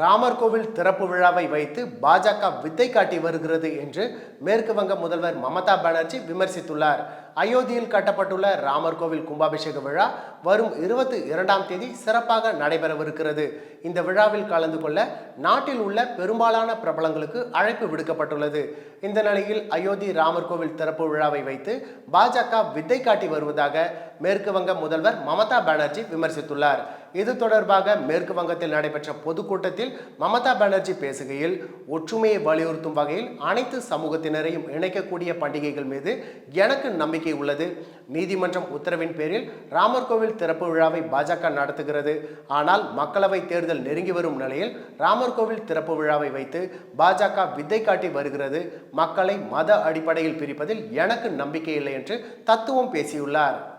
ராமர் கோவில் திறப்பு விழாவை வைத்து பாஜக வித்தை காட்டி வருகிறது என்று மேற்கு வங்க முதல்வர் மமதா பானர்ஜி விமர்சித்துள்ளார். அயோத்தியில் கட்டப்பட்டுள்ள ராமர் கோவில் கும்பாபிஷேக விழா வரும் இருபத்தி இரண்டாம் தேதி சிறப்பாக நடைபெறவிருக்கிறது. இந்த விழாவில் கலந்து கொள்ள நாட்டில் உள்ள பெரும்பாலான பிரபலங்களுக்கு அழைப்பு விடுக்கப்பட்டுள்ளது. இந்த நிலையில் அயோத்தி ராமர் கோவில் திறப்பு விழாவை வைத்து பாஜக வித்தை காட்டி வருவதாக மேற்கு வங்க முதல்வர் மமதா பானர்ஜி விமர்சித்துள்ளார். இது தொடர்பாக மேற்கு வங்கத்தில் நடைபெற்ற பொதுக்கூட்டத்தில் மமதா பானர்ஜி பேசுகையில் ஒற்றுமையை வலியுறுத்தும் வகையில் அனைத்து சமூகத்தினரையும் இணைக்கக்கூடிய பண்டிகைகள் மீது எனக்கு நம்பிக்கை உள்ளது. நீதிமன்றம் உத்தரவின் பேரில் ராமர் கோவில் திறப்பு விழாவை பாஜக நடத்துகிறது. ஆனால் மக்களவை தேர்தல் நெருங்கி வரும் நிலையில் ராமர் கோவில் திறப்பு விழாவை வைத்து பாஜக வித்தை காட்டி வருகிறது. மக்களை மத அடிப்படையில் பிரிப்பதில் எனக்கு நம்பிக்கை இல்லை என்று தத்துவம் பேசியுள்ளார்.